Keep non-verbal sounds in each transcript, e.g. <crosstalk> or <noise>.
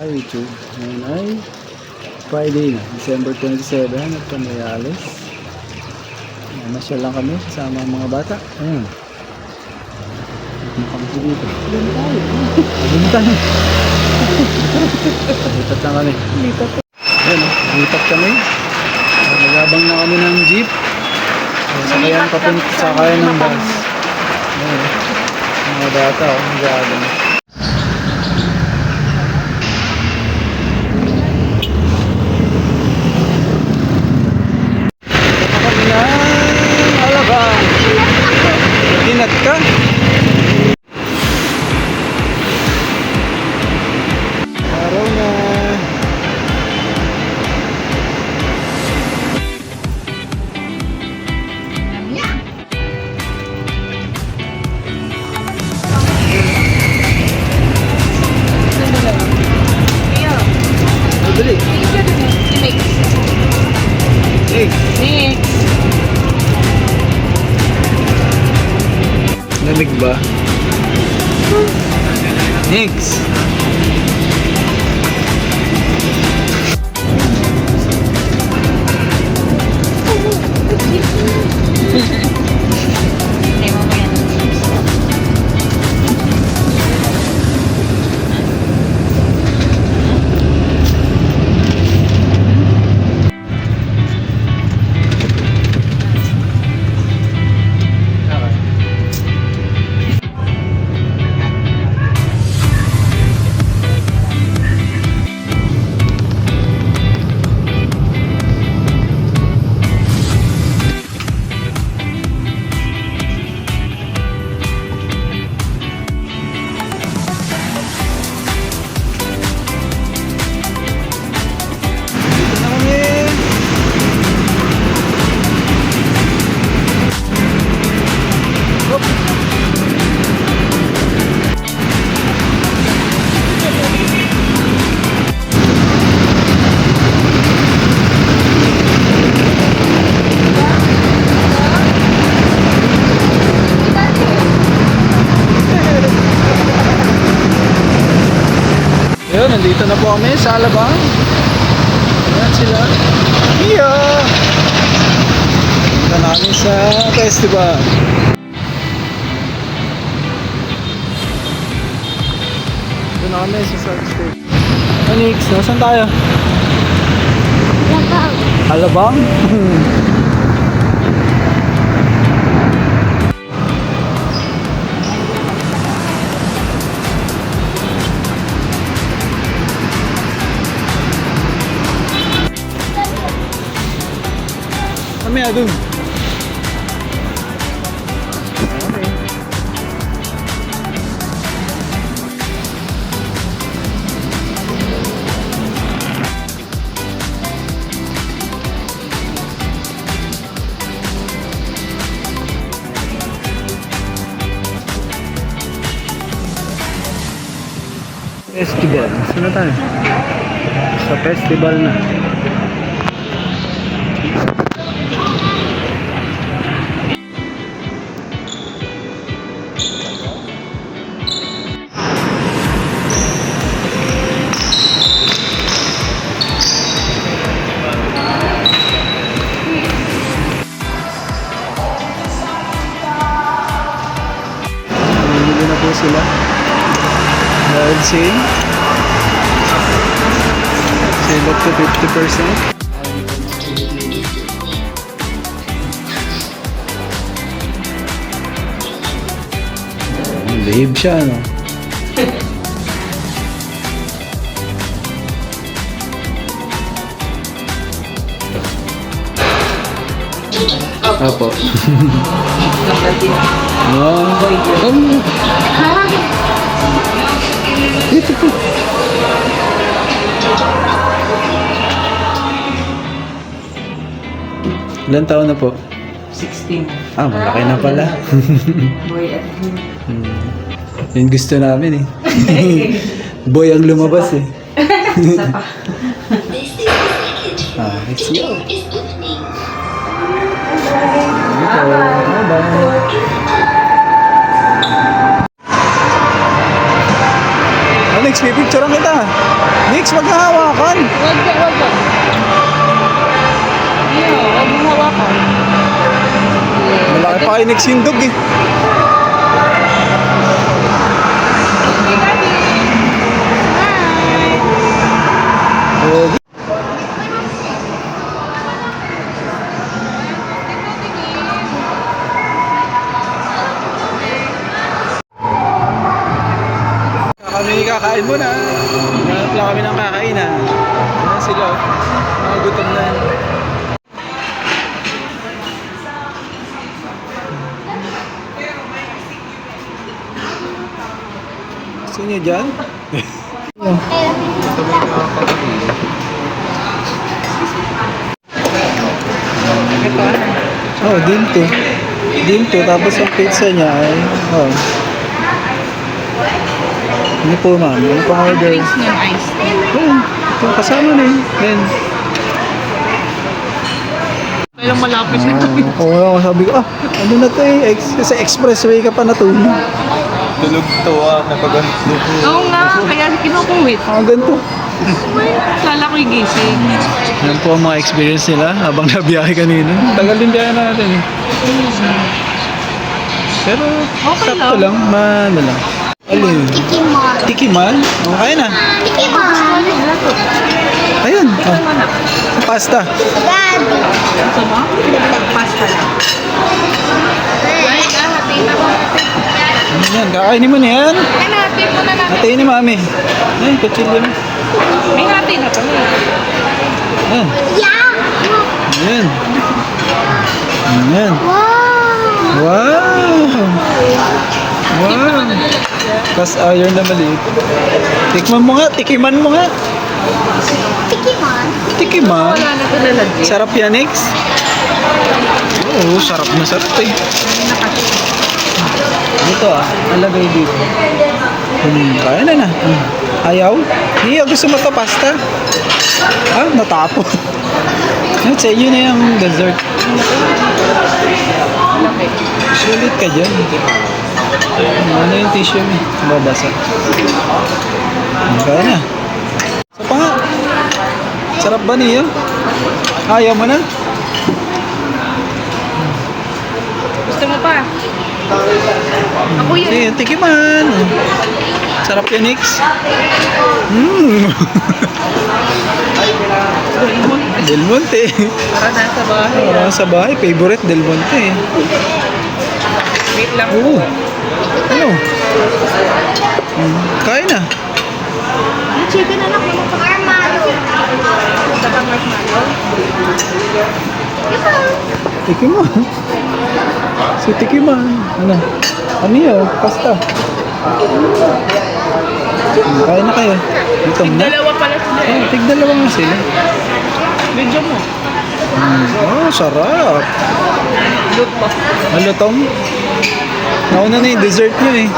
Hi YouTube, ngayon ay Friday na, December 27 at Pamayales. Masyal lang kami kasama ang mga bata. Ayan. Kami dito? Doon tayo. Doon tayo. Lipat lang kami. Lipat. Ayan, lipat kami. Nagabang na kami ng jeep. Ayan, Sakayan papunta, sakayan ng bus. Ayan. Mga bata, oh, nagabang. Nandito na po kami sa Alabang. Ayan sila. Iya! Punta na kami sa festival. Ito na kami sa South State. Anix, nasan tayo? Alabang? <laughs> Kami dun. Festival. Saan na tayo? Sa festival na. 50%. Behave siya, no? Apo. Wow. Um, Dito po. Ilan taon na po? 16. Ah, malaki na pala. <laughs> Boy at Hmm. Yun gusto namin eh. <laughs> Boy ang lumabas eh. Isa pa. Ah, let's go. Dito. Bye-bye. Alex, may picture kita. Ni? maghahawakan. Wag ka, wag ka. Iyo, wag mo hawakan. Malaki pa kayo nagsindog eh. Kami kakain muna. Hanap lang kami ng kakainan. Ayan sila. oh. Mga gutom na niyo dyan? Oh, dinto. Dinto, tapos ang pizza niya ay, oh. Ano po ma'am? Ano pang order? Drinks niyo, ice. Oh, ito kasama na eh. Yan. Kailang malapit na kami. Oo, oh, sabi ko, ah, ano na to eh, ex- sa expressway ka pa natulog. Tulog to ah, napaganda. Oo nga, kaya kinukuwit. Ah, ganito. Kala ko'y gising. Yan po ang mga experience nila habang nabiyahe kanina. Tagal din biyahe natin eh. Pero, Okay sakto lang. lang, ma, ano lang. Alin? Tikimon. Tikiman? Oh, kaya na. Tikimon. Ayun, oh, na? pasta. Gusto mo? Pasta lang. Ay, ah, hatiin ako. Ano yan, kakainin mo na yan. Hatiin mo na natin. Hatiin ni mami. Ay, kutsilyo na. May hatiin na kami. Ayan, Yeah. ayan. Ayan. Wow. Wow! Wow! Cast iron na maliit. Tikman mo nga, tikiman mo nga. Tikimon. Tikiman. Wala na ito lalagyan. Sarap yan, X. Oo, sarap na sarap eh. Dito ah, alagay dito. Hmm, kaya na na. Hmm. Ayaw? Hindi, gusto mo to pasta? Ah, natapon. <laughs> Yan, sa inyo na yung dessert. Sulit ka dyan. Ano yung tissue mo? Babasa. Kaya na. Sa pa nga. Sarap ba niya? Ayaw mo na? Gusto mo pa? Ako yun. Sige, tikiman. Sarap yan, Nix. Mmm. Del Monte. Para nasa bahay. Parang sa bahay, favorite Del Monte. Wait lang. Oo. Ano? Hmm, Kain na. Chicken na lang. Armado. Gusto ka marshmallow? Si Tikiman. Ano? Ano yun? Pasta. Hmm, Kain na kayo. Gutom na. Dalawa pala sila eh. Oh, tigdalawa nga sila. Medyo mo. Oh, sarap. Look pa. Malutong. Nauna na yung dessert nyo eh.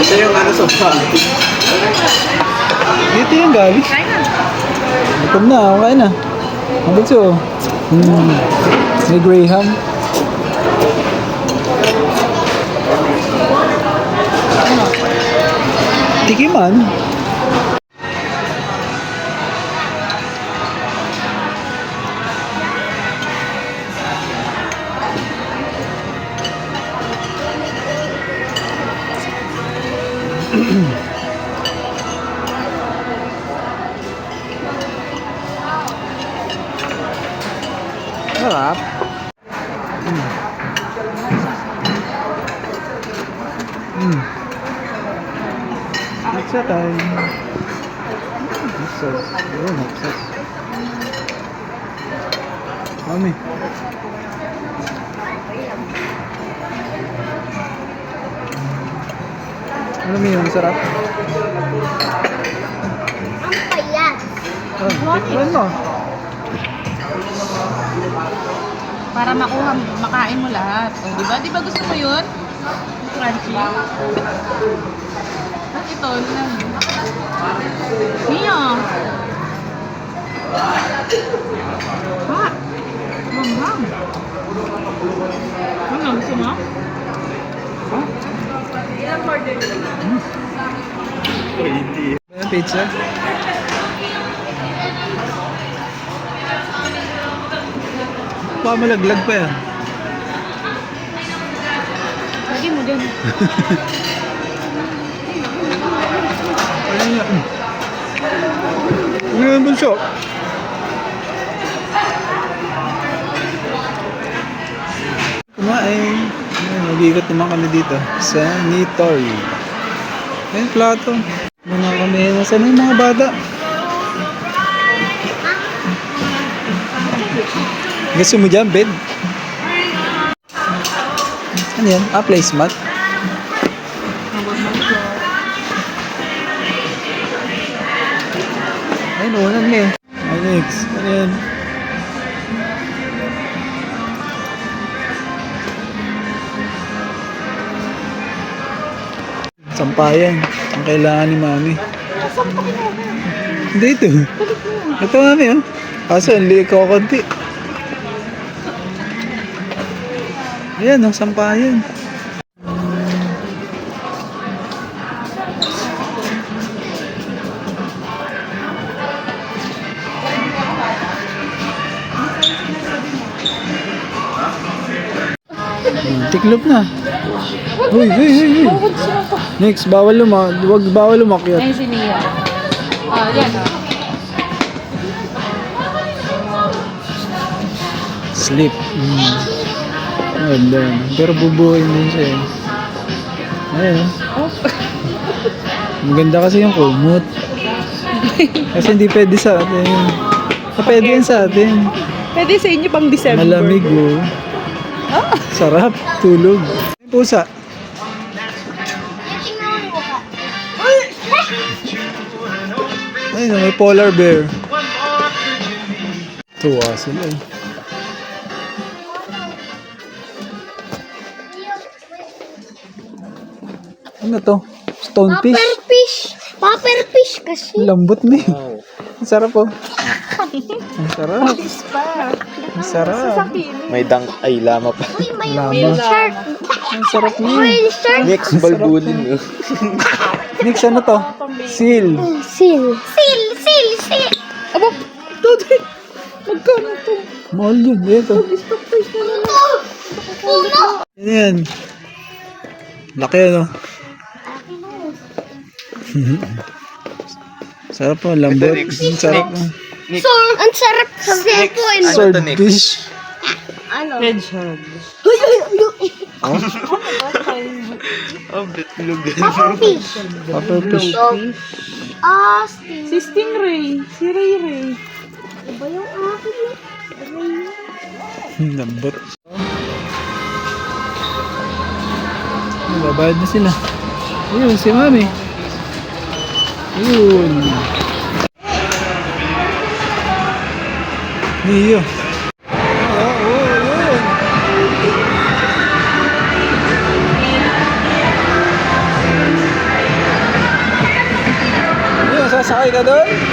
Ito yung ano sa Dito yung gabi. Kain na. Gutom na, okay na. Ang bunso. Hmm. May Graham. Tikiman. Mm. Pizza time. Pizzas. Yun, pizzas. Mami. Ano mo yun? Sarap? Ang payat. Ah, tikman mo. Para makuha, makain mo lahat. O, di ba? Di ba gusto mo yun? Crunchy. At ito, lang. Mia. Ha? Manghang. Ano, gusto mo? Hindi. pizza. Baka malaglag pa yan. Mo dyan. Yan? Ano yan bunso? Kumain. Ayun, Mag-iikot naman kami dito. Sa Nitoy. Ayun, plato. Muna kami. Nasaan na yung mga bata? Gusto mo dyan, bed? Ano yan? Ah, placemat? Ayun, unan niya eh. Alex, ano yan? Sampayan. Ang kailangan ni Mami. Hindi ito. Ito Mami oh. Kaso, ang liik ko konti. Ayan oh, sampayan. Tiklop na. Uy, uy, uy, uy. Next, bawal luma, wag bawal lumakyat. Ayun si Nia. Ah, yan ah. Sleep. Mm. Wala. Pero bubuhayin din siya eh. Ayun. oh. Maganda kasi yung kumot. Kasi hindi pwede sa atin. Ah, Pwede yan sa atin. Pwede sa inyo pang December. Malamig oh. Sarap. Tulog. Pusa. Ayun, may polar bear. Tuwa sila eh. Ano to? Stonefish? Pupperfish. Pupperfish kasi. Lambot na eh. Ang sarap oh. <laughs> Ang sarap. Ang sarap. May dang ay lama pa. Uy, may Lama. shark. Ang sarap niya. May shark. Next balbulin. oh. Next ano to? Seal. Seal. Seal, seal, seal. Aba, Today. Magkano to? Mahal yun. Ito. Uno. Ano yan? Laki ano? Sarap po, lambot. Ang sarap po. Nick, So, ang sarap sa cellphone. Ano to, Swordfish. Ano? Hedgehog. oh, bitlog. Pupperfish. Pufferfish. Ah, sting. Si Stingray. Si Ray Ray. Iba yung akin. Hmm, Lambot. Babayad na sila. Ayun, si Mami. Ayun. Niyo. Oo, oo, ayun. Ayun, sasakay ka doon?